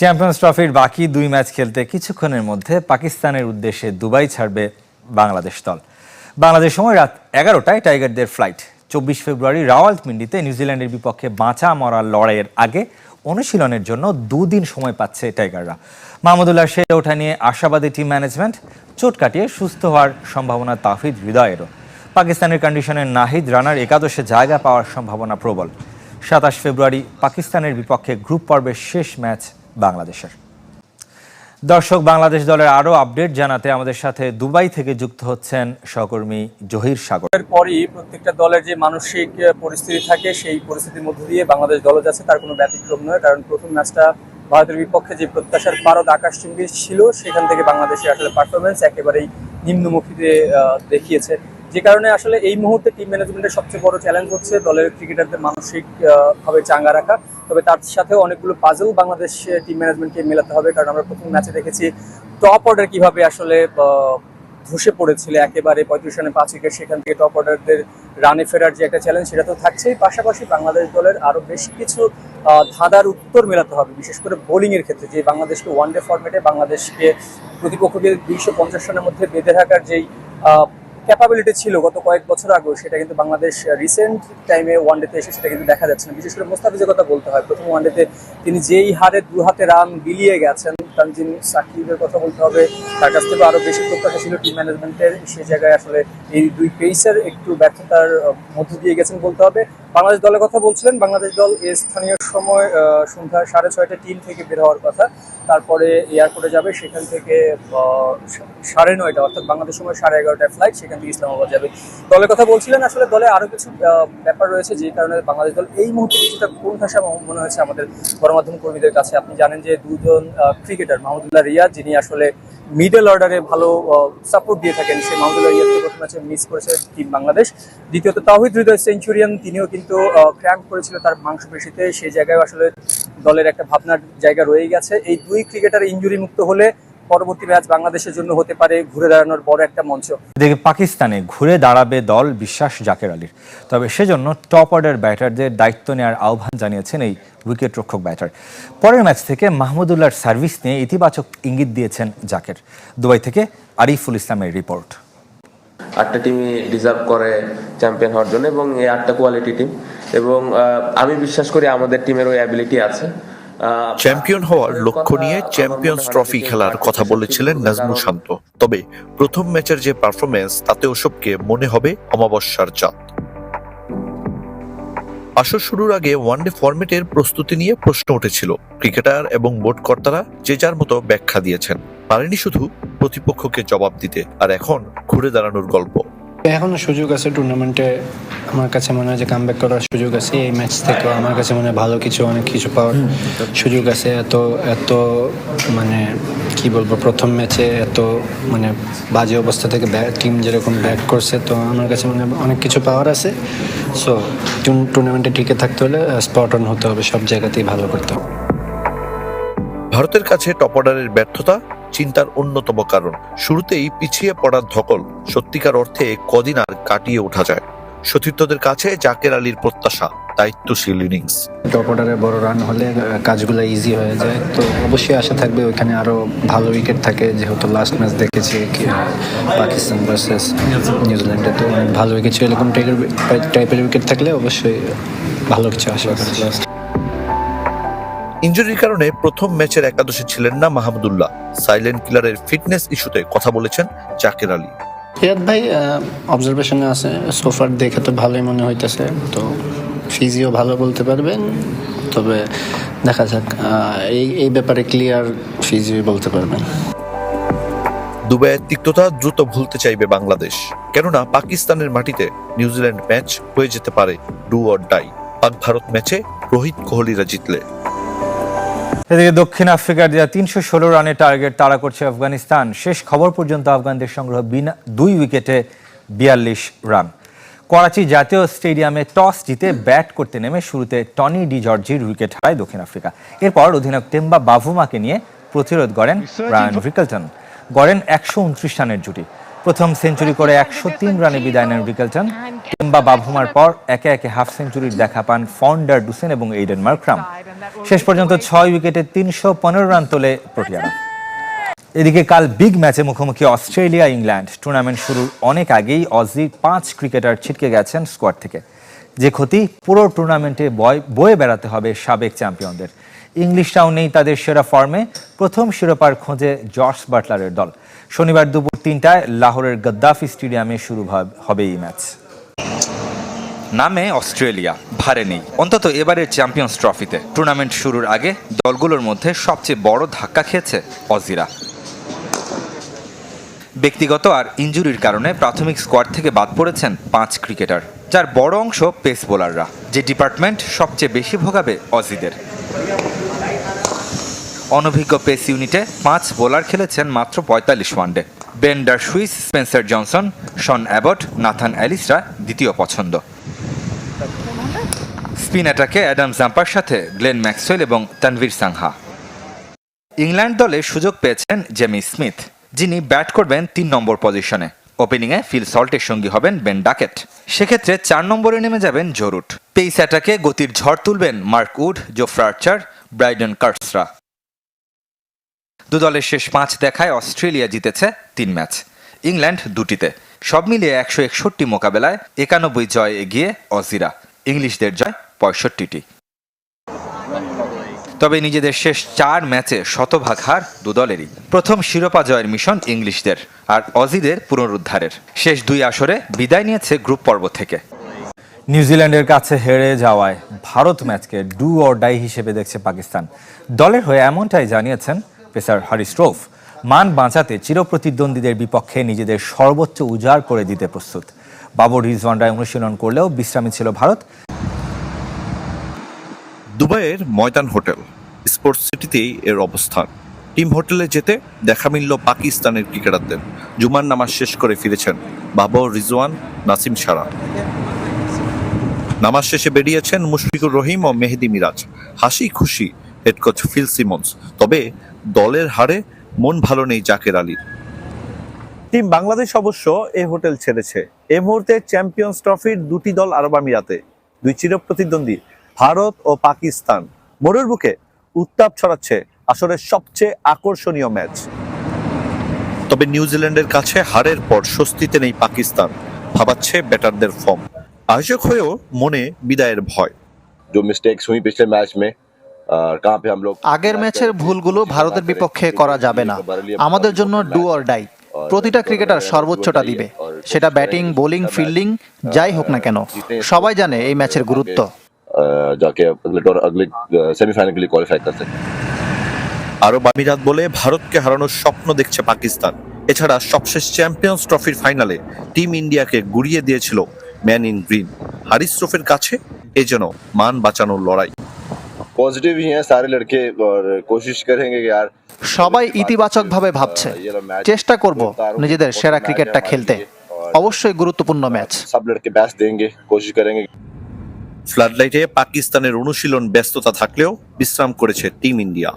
Champions ট্রফির বাকি দুই ম্যাচ খেলতে কিছুক্ষণের মধ্যে পাকিস্তানের উদ্দেশ্যে দুবাই ছাড়বে বাংলাদেশ দল। বাংলাদেশ সময় রাত এগারোটায় টাইগারদের ফ্লাইট। চব্বিশ ফেব্রুয়ারি রাওয়ালপিন্ডিতে নিউজিল্যান্ডের বিপক্ষে বাঁচা মরার লড়াইয়ের আগে অনুশীলনের জন্য দুদিন সময় পাচ্ছে টাইগাররা। মাহমুদুল্লাহ সেরে ওঠা নিয়ে আশাবাদী টিম ম্যানেজমেন্ট চোট কাটিয়ে সুস্থ হওয়ার সম্ভাবনা তাফিদ হৃদয়েরও। পাকিস্তানের কন্ডিশনে নাহিদ রানার একাদশে জায়গা পাওয়ার সম্ভাবনা প্রবল। সাতাশ ফেব্রুয়ারি পাকিস্তানের বিপক্ষে গ্রুপ পর্বের শেষ ম্যাচ বাংলাদেশের। দর্শক বাংলাদেশ দলের আরও আপডেট জানাতে আমাদের সাথে দুবাই থেকে যুক্ত হচ্ছেন সহকর্মী জহির সাগর। পরই প্রত্যেকটা দলের যে মানসিক পরিস্থিতি থাকে সেই পরিস্থিতির মধ্য দিয়ে বাংলাদেশ দল যাচ্ছে তার কোনো ব্যতিক্রম নয়। কারণ প্রথম ম্যাচটা ভারতের বিপক্ষে যে প্রত্যাশার পারদ আকাশ আকাশচুম্বী ছিল সেখান থেকে বাংলাদেশের আসলে পারফরমেন্স একেবারেই নিম্নমুখীতে দেখিয়েছে। যে কারণে আসলে এই মুহূর্তে টিম ম্যানেজমেন্টের সবচেয়ে বড় চ্যালেঞ্জ হচ্ছে দলের ক্রিকেটারদের মানসিক আহ, ভাবে চাঙ্গা রাখা। তবে তার সাথেও অনেকগুলো পাজল বাংলাদেশ টিম ম্যানেজমেন্টকে মেলাতে হবে, কারণ আমরা প্রথম ম্যাচে দেখেছি টপ অর্ডার কীভাবে আসলে ধসে পড়েছিল, একেবারে পঁয়ত্রিশ রানে পাঁচ উইকেট সেখান থেকে টপ অর্ডারদের রানে ফেরার যে একটা চ্যালেঞ্জ সেটা তো থাকছেই। পাশাপাশি বাংলাদেশ দলের আরও বেশ কিছু ধাঁধার উত্তর মেলাতে হবে, বিশেষ করে বোলিংয়ের ক্ষেত্রে, যে বাংলাদেশকে ওয়ানডে ফরম্যাটে বাংলাদেশকে প্রতিপক্ষকে দুইশো পঞ্চাশ রানের মধ্যে বেঁধে থাকার যেই ক্যাপাবিলিটি ছিল গত কয়েক বছর আগেও, সেটা কিন্তু বাংলাদেশ রিসেন্ট টাইমে ওয়ানডেতে এসে সেটা কিন্তু দেখা যাচ্ছে না। বিশেষ করে মোস্তাফিজের কথা বলতে হয়। প্রথম ওয়ানডেতে তিনি যেই হারে দু হাতে রান বিলিয়ে গেছেন তানজিম সাকিবের কথা বলতে হবে, তার কাছ থেকে আরও বেশি প্রত্যাশা ছিল টিম ম্যানেজমেন্টের সেই জায়গায় আসলে এই দুই পেসার একটু ব্যর্থতার মধ্য দিয়ে গেছেন বলতে হবে। বাংলাদেশ দলের কথা বলছিলেন, বাংলাদেশ দল স্থানীয় সময় সন্ধ্যা সাড়ে ছয়টা টিম থেকে বের হওয়ার কথা। তারপরে এয়ারপোর্টে যাবে, সেখান থেকে সাড়ে নয়টা, অর্থাৎ বাংলাদেশ সময় সাড়ে এগারোটায় ফ্লাইট সেখান থেকে ইসলামাবাদ যাবে। দলের কথা বলছিলেন, আসলে দলে আরও কিছু ব্যাপার রয়েছে যে কারণে বাংলাদেশ দল এই মুহূর্তে কিছুটা কোন ভাষা মনে হয়েছে আমাদের গণমাধ্যম কর্মীদের কাছে। আপনি জানেন যে দুজন ক্রিকেটার মাহমুদুল্লাহ রিয়াদ, যিনি আসলে মিডল অর্ডারে ভালো সাপোর্ট দিয়ে থাকেন, সেই মাহমুদুল্লাহ রিয়াদকে প্রথম ম্যাচে মিস করেছে টিম বাংলাদেশ। দ্বিতীয়ত তাহিদ হৃদয় সেঞ্চুরিয়ান তিনিও কিন্তু ক্র্যাম্প করেছিল তার মাংসপেশিতে। সেই জায়গায় আসলে দলের একটা ভাবনার জায়গা রয়ে গেছে। এই দুই ক্রিকেটার ইঞ্জুরি মুক্ত হলে পরবর্তী ম্যাচ বাংলাদেশের জন্য হতে পারে ঘুরে দাঁড়ানোর বড় একটা মঞ্চ। এদিকে পাকিস্তানে ঘুরে দাঁড়াবে দল বিশ্বাস জাকের আলীর। তবে সেজন্য টপ অর্ডার ব্যাটারদের দায়িত্ব নেওয়ার আহ্বান জানিয়েছেন এই উইকেট রক্ষক ব্যাটার। পরের ম্যাচ থেকে মাহমুদুল্লাহর সার্ভিস নিয়ে ইতিবাচক ইঙ্গিত দিয়েছেন জাকের। দুবাই থেকে আরিফুল ইসলামের রিপোর্ট। আটটা টিমই ডিজার্ভ করে চ্যাম্পিয়ন হওয়ার জন্য এবং এই আটটা কোয়ালিটি টিম এবং আমি বিশ্বাস করি আমাদের টিমের ওই অ্যাবিলিটি আছে। চ্যাম্পিয়ন হওয়ার লক্ষ্য নিয়ে চ্যাম্পিয়ন্স ট্রফি খেলার কথা বলেছিলেন নাজমুল শান্ত। তবে প্রথম ম্যাচের যে পারফরমেন্স তাতে ওসবকে মনে হবে অমাবস্যার চাঁদ। আসর শুরুর আগে ওয়ানডে ফরম্যাটের প্রস্তুতি নিয়ে প্রশ্ন উঠেছিল ক্রিকেটার এবং বোর্ড কর্তারা যে যার মতো ব্যাখ্যা দিয়েছেন। পারেনি শুধু প্রতিপক্ষকে জবাব দিতে, আর এখন ঘুরে দাঁড়ানোর গল্প। এখনও সুযোগ আছে টুর্নামেন্টে আমার কাছে মনে হয় যে কাম ব্যাক করার সুযোগ আছে। এই ম্যাচ থেকেও আমার কাছে মনে হয় ভালো কিছু অনেক কিছু পাওয়ার সুযোগ আছে। এত এত মানে কি বলব প্রথম ম্যাচে এত মানে বাজে অবস্থা থেকে টিম যেরকম ব্যাট করছে তো আমার কাছে মনে হয় অনেক কিছু পাওয়ার আছে। সো টুর্নামেন্টে টিকে থাকতে হলে স্পট অন হতে হবে সব জায়গাতেই ভালো করতে হবে। ভারতের কাছে টপ অর্ডারের ব্যর্থতা চিন্তার অন্যতম কারণ। শুরুতেই পিছিয়ে পড়ার ধকল সত্যিকার অর্থে কদিন আর কাটিয়ে ওঠা যায়। সতীর্থদের কাছে জাকের আলীর প্রত্যাশা, দায়িত্বশীল ইনিংস। টপ বড় রান হলে কাজগুলো ইজি হয়ে যায়। তো অবশ্যই আশা থাকবে ওইখানে আরও ভালো উইকেট থাকে, যেহেতু লাস্ট ম্যাচ দেখেছি পাকিস্তান ভার্সেস নিউজিল্যান্ডে তো ভালো উইকেট ছিল। এরকম টাইপের উইকেট থাকলে অবশ্যই ভালো কিছু আশা করা। ইঞ্জুরির কারণে প্রথম ম্যাচের একাদশে ছিলেন না মাহমুদুল্লাহ সাইলেন্ট কিলারের ফিটনেস ইস্যুতে কথা বলেছেন জাকের আলী। রিয়াদ ভাই অবজারভেশনে আছে সোফার দেখে তো ভালোই মনে হইতেছে তো ফিজিও ভালো বলতে পারবেন তবে দেখা যাক এই এই ব্যাপারে ক্লিয়ার ফিজিও বলতে পারবেন। দুবাইয়ের তিক্ততা দ্রুত ভুলতে চাইবে বাংলাদেশ কেননা পাকিস্তানের মাটিতে নিউজিল্যান্ড ম্যাচ হয়ে যেতে পারে ডু অর ডাই। পাক ভারত ম্যাচে রোহিত কোহলিরা জিতলে। এদিকে দক্ষিণ আফ্রিকার দেওয়া তিনশো ষোলো রানের টার্গেট তাড়া করছে আফগানিস্তান, শেষ খবর পর্যন্ত আফগানদের সংগ্রহ বিনা দুই উইকেটে বিয়াল্লিশ রান। করাচি জাতীয় স্টেডিয়ামে টস জিতে ব্যাট করতে নেমে শুরুতে টনি ডি জর্জির উইকেট হারায় দক্ষিণ আফ্রিকা। এরপর অধিনায়ক টেম্বা বাভুমাকে নিয়ে প্রতিরোধ গড়েন ব্রায়ান রিকলটন গড়েন একশো উনত্রিশ রানের জুটি। প্রথম সেঞ্চুরি করে একশো তিন রানে বিদায় নেন রিকেলটন কিংবা বাভুমার পর একে একে হাফ সেঞ্চুরির দেখা পান ফন্ডার ডুসেন এবং এইডেন মার্ক্রাম। শেষ পর্যন্ত ছয় উইকেটে তিনশো পনেরো রান তোলে প্রোটিয়ারা। এদিকে কাল বিগ ম্যাচে মুখোমুখি অস্ট্রেলিয়া, ইংল্যান্ড। টুর্নামেন্ট শুরুর অনেক আগেই অজি পাঁচ ক্রিকেটার ছিটকে গেছেন স্কোয়াড থেকে। যে ক্ষতি পুরো টুর্নামেন্টে বয় বয়ে বেড়াতে হবে সাবেক চ্যাম্পিয়নদের। ইংলিশ টাউনেই তাদের সেরা ফর্মে, প্রথম শিরোপার খোঁজে জর্জ বাটলারের দল। শনিবার দুপুর তিনটায় লাহোরের গদ্দাফি স্টেডিয়ামে শুরু হবে এই ম্যাচ। নামে অস্ট্রেলিয়া, ভারে নেই। অন্তত এবারের চ্যাম্পিয়ন্স ট্রফিতে। টুর্নামেন্ট শুরুর আগে দলগুলোর মধ্যে সবচেয়ে বড় ধাক্কা খেয়েছে অজিরা। ব্যক্তিগত আর ইনজুরির কারণে প্রাথমিক স্কোয়াড থেকে বাদ পড়েছেন পাঁচ ক্রিকেটার, যার বড় অংশ পেস বোলাররা, যে ডিপার্টমেন্ট সবচেয়ে বেশি ভোগাবে অজিদের। অনভিজ্ঞ পেস ইউনিটে পাঁচ বোলার খেলেছেন মাত্র পঁয়তাল্লিশ ওয়ানডে। বেন্ডার Swiss, Spencer Johnson, Sean Abbott, Nathan অ্যালিসরা দ্বিতীয় পছন্দ। স্পিন অ্যাটাকে অ্যাডাম জাম্পার সাথে গ্লেন ম্যাক্সওয়েল এবং তানভীর সাংহা। ইংল্যান্ড দলে সুযোগ পেয়েছেন জেমি স্মিথ, যিনি ব্যাট করবেন তিন নম্বর পজিশনে। ওপেনিংয়ে ফিল সল্টের সঙ্গী হবেন বেন ডাকেট। সেক্ষেত্রে চার নম্বরে নেমে যাবেন জরুট। পেইস অ্যাটাকে গতির ঝড় তুলবেন Mark Wood Jofra Archer Brydon কার্সরা। দু দলের শেষ পাঁচ দেখায় অস্ট্রেলিয়া জিতেছে তিন ম্যাচ। ইংল্যান্ড দুটিতে। সব মিলিয়ে একশো একষট্টি মোকাবেলায় একানব্বই জয় এগিয়ে অজিরা। ইংলিশদের জয় পঁয়ষট্টিটি। তবে নিজেদের শেষ চার ম্যাচে শতভাগ হার দু দলেরই প্রথম শিরোপা জয়ের মিশন ইংলিশদের আর অজিদের পুনরুদ্ধারের। শেষ দুই আসরে বিদায় নিয়েছে গ্রুপ পর্ব থেকে। নিউজিল্যান্ডের কাছে হেরে যাওয়ায় ভারত ম্যাচকে ডু অর ডাই হিসেবে দেখছে পাকিস্তান। দলের হয়ে এমনটাই জানিয়েছেন পেসার হারিস রৌফ, মান বাঁচাতে চিরপ্রতিদ্বন্দ্বীদের বিপক্ষে নিজেদের সর্বোচ্চ উজাড় করে দিতে প্রস্তুত। বাবর রিজওয়ানরায় অনুশীলন করলেও বিশ্রামী ছিল ভারত। দুবাইয়ের ময়দান হোটেল, স্পোর্টস সিটিতেই এর অবস্থান। টিম হোটেলে যেতে দেখা মিলল পাকিস্তানের ক্রিকেটারদের। জুমার নামাজ শেষ করে ফিরেছেন বাবর রিজওয়ান নাসিম সারা। নামাজ শেষে বেরিয়েছেন মুশফিকুর রহিম ও মেহেদি মিরাজ। হাসি খুশি হেড কোচ ফিল সিমন্স। তবে দলের হারে মন ভালো নেই জাকের আলীর টিম বাংলাদেশ অবশ্য এ হোটেল ছেড়েছে এ মুহূর্তে চ্যাম্পিয়ন্স ট্রফির দুটি দল আরব আমিরাতে দুই চিরপ্রতিদ্বন্দ্বী ভারত ও পাকিস্তান মোড়ের বুকে উত্তাপ ছড়াচ্ছে আসরের সবচেয়ে আকর্ষণীয় ম্যাচ তবে নিউজিল্যান্ডের কাছে হারের পর স্বস্তিতে নেই পাকিস্তান ভাবাচ্ছে ব্যাটারদের ফর্ম আয়োজক হয়েও মনে বিদায়ের ভয় जो मिस्टेक्स हुई पिछले मैच में और कहाँ पे हम लोग আগের ম্যাচের ভুলগুলো ভারতের বিপক্ষে করা যাবে না আমাদের জন্য ডু অর ডাই প্রতিটা ক্রিকেটার সর্বোচ্চটা দিবে সেটা ব্যাটিং বোলিং ফিল্ডিং যাই হোক না কেন সবাই জানে এই ম্যাচের গুরুত্ব अ, जाके अगले टूर अगले सेमीफाइनल के लिए क्वालिफाई कर सकते हैं আরব আমিরাত বলে ভারতকে হারানোর স্বপ্ন দেখছে পাকিস্তান এছাড়া সবশেষ চ্যাম্পিয়ন্স ট্রফির ফাইনালে টিম ইন্ডিয়াকে গুড়িয়ে দিয়েছিল ম্যান ইন গ্রিন হারিস ট্রফির কাছে এ যেন মান বাঁচানোর লড়াই पॉजिटिव ही हैं सारे लड़के और कोशिश करेंगे कि यार সবাই ইতিবাচকভাবে ভাবছে চেষ্টা করব নিজেদের সেরা ক্রিকেটটা খেলতে অবশ্যই গুরুত্বপূর্ণ ম্যাচ सब लड़के बेस्ट देंगे कोशिश करेंगे ফ্লাডলাইটে পাকিস্তানের অনুশীলন ব্যস্ততা থাকলেও বিশ্রাম করেছে টিম ইন্ডিয়া